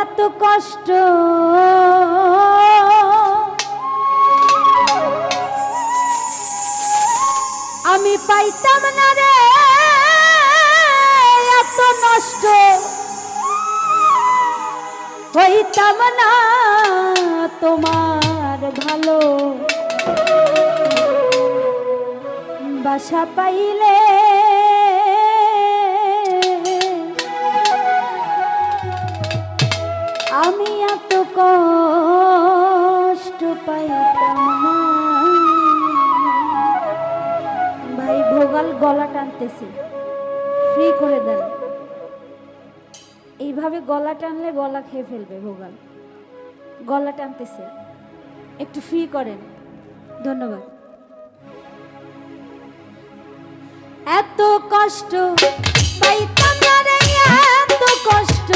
এত কষ্ট। আমি পাইতাম না রে এত নষ্ট। হইতাম না তোমার ভালো। বাসা পাইলে আমি এত কষ্ট পাইতাম ভাই ভোগাল গলা টানতেছে। ফ্রি করে দেন। এইভাবে গলা টানলে গলা খেয়ে ফেলবে ভোগাল। গলা টানতেছে। একটু ফ্রি করেন। ধন্যবাদ। এত কষ্ট পাইতাম না রে, এত কষ্ট।